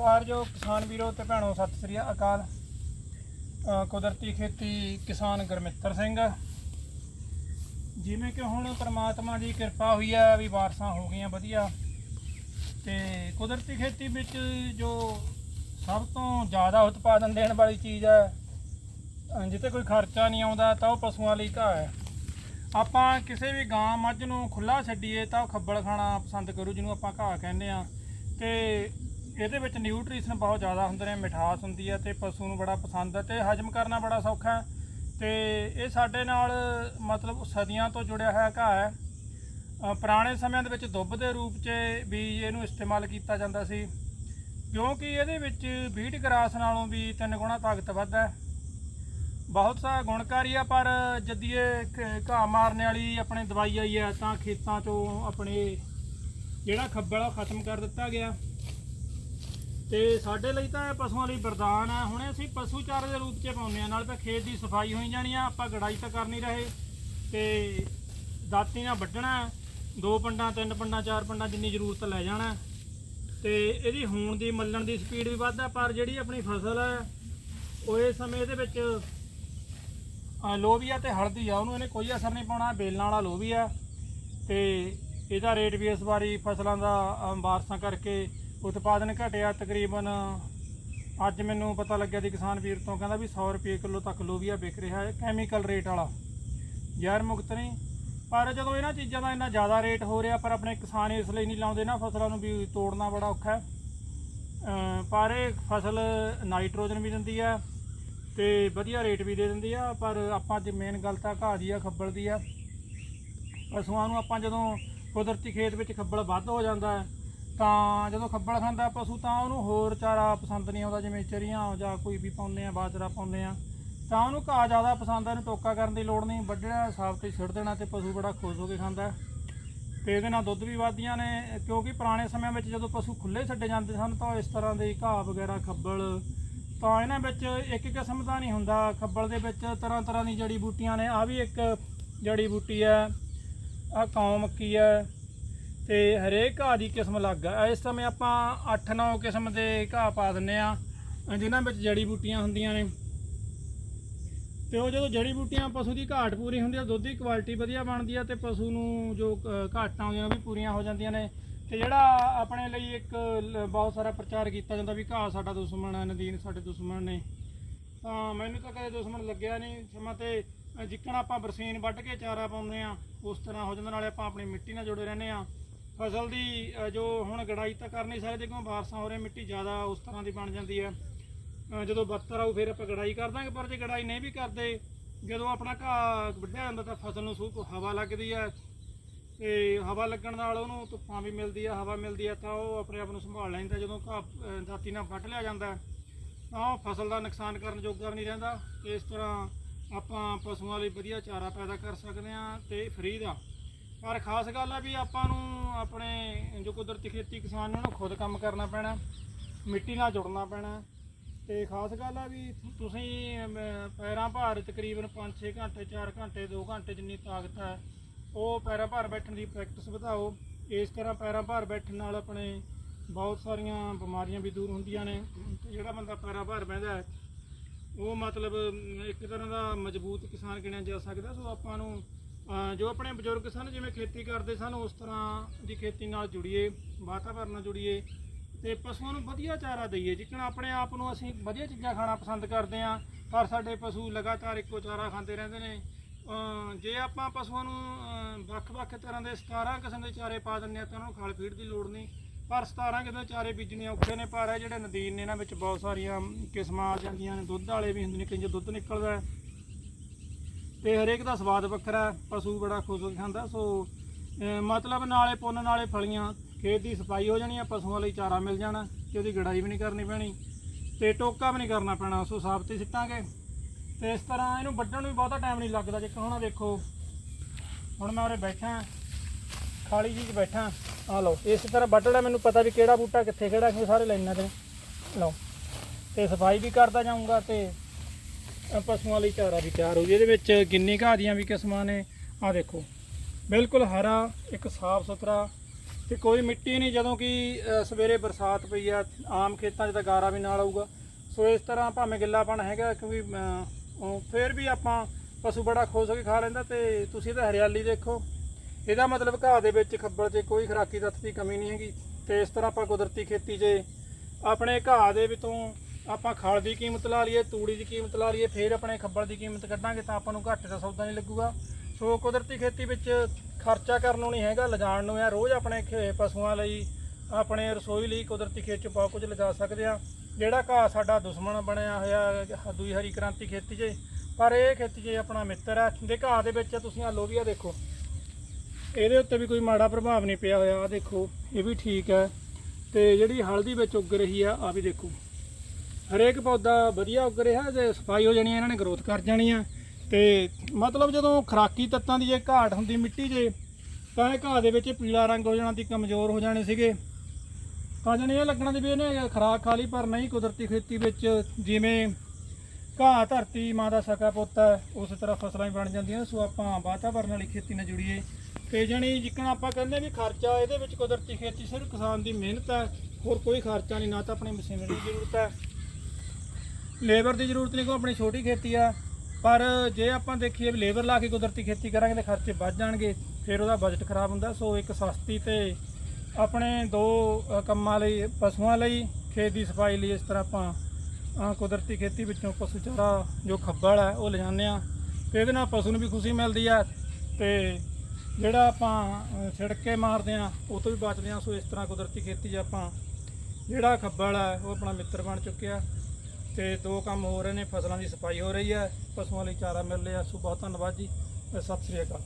ਨਮਸਕਾਰ ਜੋ ਕਿਸਾਨ ਵੀਰੋ ਤੇ ਭੈਣੋ ਸਤਿ ਸ੍ਰੀ ਅਕਾਲ। ਕੁਦਰਤੀ ਖੇਤੀ ਕਿਸਾਨ ਗੁਰਮਿੱਤਰ ਸਿੰਘ। ਜਿਵੇਂ ਕਿ ਹੁਣ ਪ੍ਰਮਾਤਮਾ ਦੀ ਕਿਰਪਾ ਹੋਈ ਹੈ ਵੀ ਵਾਰਸ਼ਾਂ ਹੋ ਗਈਆਂ ਵਧੀਆ। ਤੇ ਕੁਦਰਤੀ ਖੇਤੀ ਵਿੱਚ ਜੋ ਸਭ ਤੋਂ ਜ਼ਿਆਦਾ ਉਤਪਾਦਨ ਦੇਣ ਵਾਲੀ ਚੀਜ਼ ਹੈ ਅ, ਜਿੱਤੇ ਕੋਈ ਖਰਚਾ ਨਹੀਂ ਆਉਂਦਾ ਤਾਂ ਉਹ ਪਸ਼ੂਆਂ ਲਈ ਘਾਹ ਹੈ। ਆਪਾਂ ਕਿਸੇ ਵੀ ਗਾਂ ਮੱਝ ਨੂੰ ਖੁੱਲਾ ਛੱਡੀਏ ਤਾਂ ਉਹ ਖੱਬਲ ਖਾਣਾ ਪਸੰਦ ਕਰੂ ਜਿਹਨੂੰ ਆਪਾਂ ਘਾਹ ਕਹਿੰਦੇ ਆ ਤੇ ਇਹਦੇ ਵਿੱਚ ਨਿਊਟ੍ਰੀਸ਼ਨ ਬਹੁਤ ਜ਼ਿਆਦਾ ਹੁੰਦੇ ਨੇ, ਮਿਠਾਸ ਹੁੰਦੀ ਹੈ ਤੇ ਪਸ਼ੂ ਨੂੰ ਬੜਾ ਪਸੰਦ ਹੈ ਤੇ ਹਜਮ ਕਰਨਾ ਬੜਾ ਸੌਖਾ ਹੈ। ਤੇ ਇਹ ਸਾਡੇ ਨਾਲ ਮਤਲਬ ਸਦੀਆਂ ਤੋਂ ਜੁੜਿਆ ਹੋਇਆ ਘਾਹ ਹੈ। ਪੁਰਾਣੇ ਸਮਿਆਂ ਦੇ ਵਿੱਚ ਦੁੱਬ ਦੇ ਰੂਪ 'ਚ ਵੀ ਇਹਨੂੰ ਇਸਤੇਮਾਲ ਕੀਤਾ ਜਾਂਦਾ ਸੀ। ਕਿਉਂਕਿ ਇਹਦੇ ਵਿੱਚ ਬੀਟ ਗਰਾਸ ਨਾਲੋਂ ਵੀ ਤਿੰਨ ਗੁਣਾ ਤਾਕਤ ਵੱਧ ਹੈ। ਬਹੁਤ ਸਾਰਾ ਗੁਣਕਾਰੀ ਆ, ਪਰ ਜਦੀ ਇਹ ਘਾਹ ਮਾਰਨ ਵਾਲੀ ਆਪਣੇ ਦਵਾਈ ਆਈ ਹੈ ਤਾਂ ਖੇਤਾਂ 'ਚੋਂ ਆਪਣੇ ਜਿਹੜਾ ਖੱਬਲ ਉਹ ਖਤਮ ਕਰ ਦਿੱਤਾ ਗਿਆ। ਤੇ ਸਾਡੇ ਲਈ ਤਾਂ ਇਹ ਪਸ਼ੂਆਂ ਲਈ ਵਰਦਾਨ ਹੈ। ਹੁਣੇ ਅਸੀਂ ਪਸ਼ੂ ਚਾਰੇ ਦੇ ਰੂਪ 'ਚ ਪਾਉਂਦੇ ਆ ਨਾਲ ਤਾਂ ਖੇਤ ਦੀ ਸਫ਼ਾਈ ਹੋਈ ਜਾਣੀ ਆ ਆਪਾਂ ਗੜਾਈ ਤਾਂ ਕਰ ਨਹੀਂ ਰਹੇ। ਤੇ ਦਾਤੀ ਨਾਲ ਵੱਢਣਾ ਦੋ ਪੰਡਾਂ ਤਿੰਨ ਪੰਡਾਂ ਚਾਰ ਪੰਡਾਂ ਜਿੰਨੀ ਜ਼ਰੂਰਤ ਲੈ ਜਾਣਾ ਹੈ। ਤੇ ਇਹਦੀ ਹੋਣ ਦੀ ਮੱਲਣ ਦੀ ਸਪੀਡ ਵੀ ਵੱਧ ਹੈ ਪਰ ਜਿਹੜੀ ਆਪਣੀ ਫਸਲ ਹੈ ਉਹ ਇਸ ਸਮੇਂ ਇਹਦੇ ਵਿੱਚ ਅ, ਲੋਬੀਆ ਤੇ ਹਲਦੀ ਆ ਉਹਨੂੰ ਇਹਨੇ ਕੋਈ ਅਸਰ ਨਹੀਂ ਪਾਉਣਾ ਬੇਲਾਂ ਵਾਲਾ ਲੋਬੀਆ ਤੇ ਇਹਦਾ ਰੇਟ ਵੀ ਇਸ ਵਾਰੀ ਫਸਲਾਂ ਦਾ ਅ, ਬਾਰਸਾਂ ਕਰਕੇ ਉਤਪਾਦਨ ਘਟਿਆ ਤਕਰੀਬਨ, ਅੱਜ ਮੈਨੂੰ ਪਤਾ ਲੱਗਿਆ ਦੀ ਕਿਸਾਨ ਵੀਰ ਤੋਂ ਕਹਿੰਦਾ ਵੀ 100 ਰੁਪਏ ਕਿਲੋ ਤੱਕ ਲੋਬੀਆ ਵਿਕ ਰਿਹਾ ਹੈ ਕੈਮੀਕਲ ਰੇਟ ਵਾਲਾ। ਜ਼ਹਿਰ ਮੁਕਤ ਨਹੀਂ, ਪਰ ਜਦੋਂ ਇਹਨਾਂ ਚੀਜ਼ਾਂ ਦਾ ਇੰਨਾ ਜ਼ਿਆਦਾ ਰੇਟ ਹੋ ਰਿਹਾ, ਪਰ ਆਪਣੇ ਕਿਸਾਨ ਇਸ ਲਈ ਨਹੀਂ ਲਾਉਂਦੇ ਨਾ, ਫਸਲਾਂ ਨੂੰ ਵੀ ਤੋੜਨਾ ਬੜਾ ਔਖਾ ਹੈ। ਪਰ ਇਹ ਫਸਲ ਨਾਈਟ੍ਰੋਜਨ ਵੀ ਦਿੰਦੀ ਆ ਤੇ ਵਧੀਆ ਰੇਟ ਵੀ ਦੇ ਦਿੰਦੀ ਆ, ਪਰ ਆਪਾਂ ਅੱਜ ਮੇਨ ਗੱਲ ਤਾਂ ਘਾਹ ਦੀ ਆ, ਖੱਬਲ ਦੀ ਆ। ਪਸ਼ੂਆਂ ਨੂੰ ਆਪਾਂ ਜਦੋਂ ਕੁਦਰਤੀ ਖੇਤ ਵਿੱਚ ਖੱਬਲ ਵੱਧ ਹੋ ਜਾਂਦਾ ਹੈ ਤਾਂ ਜਦੋਂ ਖੱਬਲ ਖਾਂਦਾ ਪਸ਼ੂ ਤਾਂ ਉਹਨੂੰ ਹੋਰ ਚਾਰਾ ਪਸੰਦ ਨਹੀਂ ਆਉਂਦਾ, ਜਿਵੇਂ ਚਰੀਆਂ ਜਾਂ ਕੋਈ ਵੀ ਪਾਉਂਦੇ ਆ, ਬਾਜਰਾ ਪਾਉਂਦੇ ਆ। ਤਾਂ ਉਹਨੂੰ ਘਾਹ ਜ਼ਿਆਦਾ ਪਸੰਦ ਆ, ਇਹਨੂੰ ਟੋਕਾ ਕਰਨ ਦੀ ਲੋੜ ਨਹੀਂ। ਵੱਢਣਾ ਸਾਫ਼ ਤੇ ਛਿੜ ਦੇਣਾ ਤੇ ਪਸ਼ੂ ਬੜਾ ਖੁਸ਼ ਹੋ ਕੇ ਖਾਂਦਾ। ਹੈ। ਤੇ ਇਹਦੇ ਨਾਲ ਦੁੱਧ ਵੀ ਵੱਧਦੀਆਂ ਨੇ, ਕਿਉਂਕਿ ਪੁਰਾਣੇ ਸਮਿਆਂ ਵਿੱਚ ਜਦੋਂ ਪਸ਼ੂ ਖੁੱਲੇ ਛੱਡੇ ਜਾਂਦੇ ਸਨ ਤਾਂ ਇਸ ਤਰ੍ਹਾਂ ਦੇ ਘਾਹ ਵਗੈਰਾ, ਖੱਬਲ, ਤਾਂ ਇਹਨਾਂ ਵਿੱਚ ਇੱਕ ਕਿਸਮ ਦਾ ਨਹੀਂ ਹੁੰਦਾ। ਖੱਬਲ ਦੇ ਵਿੱਚ ਤਰ੍ਹਾਂ ਤਰ੍ਹਾਂ ਦੀ ਜੜੀ ਬੂਟੀਆਂ ਨੇ। ਆ ਵੀ ਇੱਕ ਜੜੀ ਬੂਟੀ ਹੈ ਆ ਕੌਂ ਮੱਕੀ ਹੈ। ਤੇ ਹਰੇਕ ਘਾਹ ਦੀ ਕਿਸਮ ਅਲੱਗ ਆ। ਇਸ ਸਮੇਂ ਆਪਾਂ 8-9 ਕਿਸਮ ਦੇ ਘਾਹ ਪਾ ਦਿੰਨੇ ਆ। ਜਿਨ੍ਹਾਂ ਵਿੱਚ ਜੜੀ ਬੂਟੀਆਂ ਹੁੰਦੀਆਂ ਨੇ। ਤੇ ਉਹ ਜਦੋਂ ਜੜੀ ਬੂਟੀਆਂ ਪਸ਼ੂ ਦੀ ਘਾਟ ਪੂਰੀ ਹੁੰਦੀ ਆ ਦੁੱਧ ਦੀ ਕੁਆਲਿਟੀ ਵਧੀਆ ਬਣਦੀ ਹੈ ਤੇ ਪਸ਼ੂ ਨੂੰ ਜੋ ਅ, ਘਾਟਾਂ ਆਉਂਦੀਆਂ ਉਹ ਵੀ ਪੂਰੀਆਂ ਹੋ ਜਾਂਦੀਆਂ ਨੇ। ਤੇ ਜਿਹੜਾ ਆਪਣੇ ਲਈ ਇੱਕ ਬਹੁਤ ਸਾਰਾ ਪ੍ਰਚਾਰ ਕੀਤਾ ਜਾਂਦਾ ਵੀ ਘਾਹ ਸਾਡਾ ਦੁਸ਼ਮਣ ਹੈ ਨਦੀਨ ਸਾਡੇ ਦੁਸ਼ਮਣ ਨੇ। ਤਾਂ ਮੈਨੂੰ ਤਾਂ ਕਦੇ ਦੁਸ਼ਮਣ ਲੱਗਿਆ ਨਹੀਂ। ਸਮਾਂ ਤੇ ਜਿੱਕਣ ਆਪਾਂ ਬਰਸੀਨ ਵੱਢ ਕੇ ਚਾਰਾ ਪਾਉਂਦੇ ਆ ਉਸ ਤਰ੍ਹਾਂ ਹੋ ਜਾਂਦਾ ਨਾਲੇ ਆਪਾਂ ਆਪਣੀ ਮਿੱਟੀ ਨਾਲ ਜੁੜੇ ਰਹਿੰਦੇ ਆ। ਫਸਲ ਦੀ ਅ, ਜੋ ਹੁਣ ਗੜਾਈ ਤਾਂ ਕਰ ਨਹੀਂ ਸਕਦੇ ਕਿਉਂਕਿ ਬਾਰਸਾਂ ਹੋ ਰਹੀਆਂ ਮਿੱਟੀ ਜ਼ਿਆਦਾ ਉਸ ਤਰ੍ਹਾਂ ਦੀ ਬਣ ਜਾਂਦੀ ਹੈ। ਅ, ਜਦੋਂ ਬੱਤਰ ਆਊ ਫਿਰ ਆਪਾਂ ਗੜਾਈ ਕਰ ਦਾਂਗੇ ਪਰ ਜੇ ਗੜਾਈ ਨਹੀਂ ਵੀ ਕਰਦੇ ਜਦੋਂ ਆਪਣਾ ਘਾਹ ਵੱਢਿਆ ਜਾਂਦਾ ਤਾਂ ਫਸਲ ਨੂੰ ਸੂਕ ਹਵਾ ਲੱਗਦੀ ਹੈ ਤੇ ਹਵਾ ਲੱਗਣ ਨਾਲ ਉਹਨੂੰ ਧੁੱਪਾਂ ਵੀ ਮਿਲਦੀ ਆ ਹਵਾ ਮਿਲਦੀ ਆ ਤਾਂ ਉਹ ਆਪਣੇ ਆਪ ਨੂੰ ਸੰਭਾਲ ਲੈਂਦਾ ਜਦੋਂ ਘਾਹ ਅ, ਦਾਤੀ ਨਾਲ ਵੱਢ ਲਿਆ ਜਾਂਦਾ ਤਾਂ ਉਹ ਫਸਲ ਦਾ ਨੁਕਸਾਨ ਕਰਨ ਜੋਗਾ ਵੀ ਨਹੀਂ ਰਹਿੰਦਾ। ਤੇ ਇਸ ਤਰ੍ਹਾਂ ਆਪਾਂ ਪਸ਼ੂਆਂ ਲਈ ਵਧੀਆ ਚਾਰਾ ਪੈਦਾ ਕਰ ਸਕਦੇ ਆ ਤੇ ਫਰੀ ਦਾ। ਪਰ ਖਾਸ ਗੱਲ ਆ ਵੀ ਆਪਾਂ ਨੂੰ ਆਪਣੇ ਜੋ ਕੁਦਰਤੀ ਖੇਤੀ ਕਿਸਾਨ ਨੇ ਉਹਨੂੰ ਖੁਦ ਕੰਮ ਕਰਨਾ ਪੈਣਾ, ਮਿੱਟੀ ਨਾਲ ਜੁੜਨਾ ਪੈਣਾ। ਤੇ ਖਾਸ ਗੱਲ ਆ ਵੀ ਤੁਸੀਂ ਪੈਰਾਂ ਭਾਰ ਤਕਰੀਬਨ 5-6 ਘੰਟੇ 4 ਘੰਟੇ 2 ਘੰਟੇ ਜਿੰਨੀ ਤਾਕਤ ਹੈ ਉਹ ਪੈਰਾਂ ਭਾਰ ਬੈਠਣ ਦੀ ਪ੍ਰੈਕਟਿਸ ਵਧਾਓ। ਇਸ ਤਰ੍ਹਾਂ ਪੈਰਾਂ ਭਾਰ ਬੈਠਣ ਨਾਲ ਆਪਣੇ ਬਹੁਤ ਸਾਰੀਆਂ ਬਿਮਾਰੀਆਂ ਵੀ ਦੂਰ ਹੁੰਦੀਆਂ ਨੇ। ਤੇ ਜਿਹੜਾ ਬੰਦਾ ਪੈਰਾਂ ਭਾਰ ਬਹਿੰਦਾ ਹੈ, ਉਹ ਮਤਲਬ, ਇੱਕ ਤਰ੍ਹਾਂ ਦਾ ਮਜ਼ਬੂਤ ਕਿਸਾਨ ਗਿਣਿਆ ਜਾ ਸਕਦਾ। ਸੋ ਆਪਾਂ ਨੂੰ ਅ, ਜੋ ਆਪਣੇ ਬਜ਼ੁਰਗ ਸਨ ਜਿਵੇਂ ਖੇਤੀ ਕਰਦੇ ਸਨ ਉਸ ਤਰ੍ਹਾਂ ਦੀ ਖੇਤੀ ਨਾਲ ਜੁੜੀਏ ਵਾਤਾਵਰਨ ਨਾਲ ਜੁੜੀਏ ਤੇ ਪਸ਼ੂਆਂ ਨੂੰ ਵਧੀਆ ਚਾਰਾ ਦਈਏ। ਜਿੱਕਣ ਆਪਣੇ ਆਪ ਨੂੰ ਅਸੀਂ ਵਧੀਆ ਚੀਜ਼ਾਂ ਖਾਣਾ ਪਸੰਦ ਕਰਦੇ ਹਾਂ ਪਰ ਸਾਡੇ ਪਸ਼ੂ ਲਗਾਤਾਰ ਇੱਕੋ ਚਾਰਾ ਖਾਂਦੇ ਰਹਿੰਦੇ ਨੇ। ਅ, ਜੇ ਆਪਾਂ ਪਸ਼ੂਆਂ ਨੂੰ ਅ, ਵੱਖ-ਵੱਖ ਤਰ੍ਹਾਂ ਦੇ 17 ਕਿਸਮ ਦੇ ਚਾਰੇ ਪਾ ਦਿੰਦੇ ਆ ਤਾਂ ਉਹਨਾਂ ਨੂੰ ਖਾਲ ਫੀਡ ਦੀ ਲੋੜ ਨਹੀਂ। ਪਰ 17 ਕਿਸਮ ਦੇ ਚਾਰੇ ਬੀਜਣੇ ਔਖੇ ਨੇ ਪਰ ਇਹ ਜਿਹੜੇ ਨਦੀਨ ਨੇ ਇਹਨਾਂ ਵਿੱਚ ਬਹੁਤ ਸਾਰੀਆਂ ਕਿਸਮਾਂ ਆ ਜਾਂਦੀਆਂ ਨੇ। ਦੁੱਧ ਵਾਲੇ ਵੀ ਹੁੰਦੇ ਨੇ ਕਈ 'ਚ ਦੁੱਧ ਨਿਕਲਦਾ ਹੈ ਤੇ ਹਰੇਕ ਦਾ ਸਵਾਦ ਵੱਖਰਾ ਪਸ਼ੂ ਬੜਾ ਖੁਸ਼ ਹੋ ਕੇ ਖਾਂਦਾ, ਸੋ, ਅਹ, ਮਤਲਬ ਨਾਲੇ ਪੁੰਨ, ਨਾਲੇ ਫਲੀਆਂ, ਖੇਤ ਦੀ ਸਫ਼ਾਈ ਹੋ ਜਾਣੀ ਆ ਪਸ਼ੂਆਂ ਲਈ ਚਾਰਾ ਮਿਲ ਜਾਣਾ ਤੇ ਉਹਦੀ ਗੜਾਈ ਵੀ ਨਹੀਂ ਕਰਨੀ ਪੈਣੀ ਤੇ ਟੋਕਾ ਵੀ ਨਹੀਂ ਕਰਨਾ ਪੈਣਾ ਸੋ ਸਾਫ਼ ਤੇ ਸਿੱਟਾਂਗੇ ਤੇ ਇਸ ਤਰ੍ਹਾਂ ਇਹਨੂੰ ਵੱਢਣ ਨੂੰ ਵੀ ਬਹੁਤਾ ਟਾਈਮ ਨਹੀਂ ਲੱਗਦਾ ਜੇ ਹੁਣ ਆਹ ਦੇਖੋ, ਹੁਣ ਮੈਂ ਉਰੇ ਬੈਠਾ, ਖਾਲੀ ਜੀ 'ਚ ਬੈਠਾ ਆ ਲਓ, ਇਸ ਤਰ੍ਹਾਂ ਵੱਢਣਾ ਮੈਨੂੰ ਪਤਾ ਵੀ ਕਿਹੜਾ ਬੂਟਾ ਕਿੱਥੇ ਕਿਹੜਾ, ਕਿਉਂ ਸਾਰੇ ਲਾਈਨਾਂ ਤੇ ਲਓ, ਤੇ ਸਫ਼ਾਈ ਵੀ ਕਰਦਾ ਜਾਊਂਗਾ ਤੇ ਪਸ਼ੂਆਂ ਲਈ ਚਾਰਾ ਵੀ ਤਿਆਰ ਹੋ ਜੀ ਇਹਦੇ ਵਿੱਚ ਗਿੰਨੀ ਘਾਹ ਦੀਆਂ ਵੀ ਕਿਸਮਾਂ ਨੇ। ਆ ਦੇਖੋ ਬਿਲਕੁਲ ਹਰਾ ਇੱਕ ਸਾਫ਼ ਸੁਥਰਾ ਤੇ ਕੋਈ ਮਿੱਟੀ ਨਹੀਂ ਜਦੋਂ ਕਿ ਸਵੇਰੇ ਬਰਸਾਤ ਪਈ ਆ ਆਮ ਖੇਤਾਂ 'ਚ ਤਾਂ ਗਾਰਾ ਵੀ ਨਾਲ ਆਊਗਾ। ਸੋ ਇਸ ਤਰ੍ਹਾਂ ਭਾਵੇਂ ਗਿੱਲਾਪਣ ਹੈਗਾ ਕਿਉਂਕਿ ਅ, ਫਿਰ ਵੀ ਆਪਾਂ ਪਸ਼ੂ ਬੜਾ ਖੁਸ਼ ਹੋ ਕੇ ਖਾ ਲੈਂਦਾ ਤੇ ਤੁਸੀਂ ਤਾਂ ਹਰਿਆਲੀ ਦੇਖੋ। ਇਹਦਾ ਮਤਲਬ ਘਾਹ ਦੇ ਵਿੱਚ ਖੱਬਲ 'ਚ ਕੋਈ ਖਰਾਕੀ ਤੱਤ ਦੀ ਕਮੀ ਨਹੀਂ ਹੈਗੀ। ਤੇ ਇਸ ਤਰ੍ਹਾਂ ਆਪਾਂ ਕੁਦਰਤੀ ਖੇਤੀ 'ਚ ਆਪਣੇ ਘਾਹ ਦੇ ਵਿੱਚੋਂ ਆਪਾਂ ਖਲ ਦੀ ਕੀਮਤ ਲਾ ਲਈਏ, ਤੂੜੀ ਦੀ ਕੀਮਤ ਲਾ ਲਈਏ, ਫਿਰ ਆਪਣੇ ਖੱਬਲ ਦੀ ਕੀਮਤ ਕੱਢਾਂਗੇ ਤਾਂ ਆਪਾਂ ਨੂੰ ਘੱਟ ਦਾ ਸੌਦਾ ਨਹੀਂ ਲੱਗੂਗਾ। ਸੋ ਕੁਦਰਤੀ ਖੇਤੀ ਵਿੱਚ ਖਰਚਾ ਕਰਨ ਨੂੰ ਨਹੀਂ ਹੈਗਾ, ਲਿਜਾਣ ਨੂੰ ਆ। ਰੋਜ਼ ਆਪਣੇ ਪਸ਼ੂਆਂ ਲਈ, ਆਪਣੇ ਰਸੋਈ ਲਈ ਕੁਦਰਤੀ ਖੇਤ 'ਚ ਬਹੁਤ ਕੁਝ ਲਿਜਾ ਸਕਦੇ ਆ। ਜਿਹੜਾ ਘਾਹ ਸਾਡਾ ਦੁਸ਼ਮਣ ਬਣਿਆ ਹੋਇਆ, ਦੂਈ ਹਰੀ ਕ੍ਰਾਂਤੀ ਖੇਤੀ 'ਚ, ਪਰ ਇਹ ਖੇਤੀ 'ਚ ਆਪਣਾ ਮਿੱਤਰ ਆ। ਦੇ ਘਾਹ ਦੇ ਵਿੱਚ ਤੁਸੀਂ ਆ ਲੋਬੀਆ ਦੇਖੋ। ਇਹਦੇ ਉੱਤੇ ਵੀ ਕੋਈ ਮਾੜਾ ਪ੍ਰਭਾਵ ਨਹੀਂ ਪਿਆ ਹੋਇਆ ਆ ਦੇਖੋ, ਇਹ ਵੀ ਠੀਕ ਹੈ। ਤੇ ਜਿਹੜੀ ਹਲਦੀ ਵਿੱਚ ਉੱਗ ਰਹੀ ਆ ਆ ਵੀ ਦੇਖੋ। ਹਰੇਕ ਪੌਦਾ ਵਧੀਆ ਉੱਗ ਰਿਹਾ ਤੇ ਸਫ਼ਾਈ ਹੋ ਜਾਣੀ ਆ, ਇਹਨਾਂ ਨੇ ਗਰੋਥ ਕਰ ਜਾਣੀ ਆ। ਤੇ ਮਤਲਬ ਜਦੋਂ ਖਰਾਕੀ ਤੱਤਾਂ ਦੀ ਜੇ ਘਾਟ ਹੁੰਦੀ ਮਿੱਟੀ 'ਚ ਤਾਂ ਇਹ ਘਾਹ ਦੇ ਵਿੱਚ ਪੀਲਾ ਰੰਗ ਹੋ ਜਾਣਾ ਤੇ ਕਮਜ਼ੋਰ ਹੋ ਜਾਣੇ ਸੀਗੇ। ਤਾਂ ਜਾਣੀ ਇਹ ਲੱਗਣਾ ਦੀ ਵੀ ਇਹਨੇ ਖਰਾਕ ਖਾ ਲਈ ਪਰ ਨਹੀਂ ਕੁਦਰਤੀ ਖੇਤੀ ਵਿੱਚ ਜਿਵੇਂ ਘਾਹ ਧਰਤੀ ਮਾਂ ਦਾ ਸਕਾ ਪੁੱਤ ਹੈ ਉਸ ਤਰ੍ਹਾਂ ਫਸਲਾਂ ਹੀ ਬਣ ਜਾਂਦੀਆਂ। ਸੋ ਆਪਾਂ ਵਾਤਾਵਰਨ ਵਾਲੀ ਖੇਤੀ ਨਾਲ ਜੁੜੀਏ। ਤੇ ਜਾਣੀ ਜਿੱਕਣ ਆਪਾਂ ਕਹਿੰਦੇ ਵੀ ਖਰਚਾ ਇਹਦੇ ਵਿੱਚ ਕੁਦਰਤੀ ਖੇਤੀ ਸਿਰਫ ਕਿਸਾਨ ਦੀ ਮਿਹਨਤ ਹੈ ਹੋਰ ਕੋਈ ਖਰਚਾ ਨਹੀਂ ਨਾ ਤਾਂ ਆਪਣੀ ਮਸ਼ੀਨਰੀ ਦੀ ਜ਼ਰੂਰਤ ਹੈ। ਲੇਬਰ ਦੀ ਜ਼ਰੂਰਤ ਨਹੀਂ ਕੋਈ ਆਪਣੀ ਛੋਟੀ ਖੇਤੀ ਆ। ਪਰ ਜੇ ਆਪਾਂ ਦੇਖੀਏ ਵੀ ਲੇਬਰ ਲਾ ਕੇ ਕੁਦਰਤੀ ਖੇਤੀ ਕਰਾਂਗੇ ਤਾਂ ਖਰਚੇ ਵੱਧ ਜਾਣਗੇ ਫਿਰ ਉਹਦਾ ਬਜਟ ਖਰਾਬ ਹੁੰਦਾ। ਸੋ ਇੱਕ ਸਸਤੀ ਤੇ ਆਪਣੇ ਦੋ ਕੰਮਾਂ ਲਈ ਪਸ਼ੂਆਂ ਲਈ ਖੇਤ ਦੀ ਸਫ਼ਾਈ ਲਈ ਇਸ ਤਰ੍ਹਾਂ ਆਪਾਂ ਕੁਦਰਤੀ ਖੇਤੀ ਵਿੱਚੋਂ ਪਸ਼ੂ ਚਾਰਾ ਜੋ ਖੱਬਲ ਹੈ ਉਹ ਲਿਜਾਂਦੇ ਆ ਤੇ ਇਹਦੇ ਨਾਲ ਪਸ਼ੂ ਨੂੰ ਵੀ ਖੁਸ਼ੀ ਮਿਲਦੀ ਆ ਤੇ ਜਿਹੜਾ ਆਪਾਂ ਅ, ਛਿੜਕੇ ਮਾਰਦੇ ਆ ਉਹ ਤੋਂ ਵੀ ਬਚਦੇ ਆ ਸੋ ਇਸ ਤਰ੍ਹਾਂ ਕੁਦਰਤੀ ਖੇਤੀ ਆਪਾਂ ਜਿਹੜਾ ਖੱਬਲ ਹੈ ਉਹ ਆਪਣਾ ਮਿੱਤਰ ਬਣ ਚੁੱਕਿਆ। ਤੇ ਦੋ ਕੰਮ ਹੋ ਰਹੇ ਨੇ, ਫਸਲਾਂ ਦੀ ਸਫ਼ਾਈ ਹੋ ਰਹੀ ਹੈ, ਪਸ਼ੂਆਂ ਲਈ ਚਾਰਾ ਮਿਲ ਰਿਹਾ। ਸੋ ਬਹੁਤ ਧੰਨਵਾਦ ਜੀ, ਸਤਿ ਸ੍ਰੀ ਅਕਾਲ।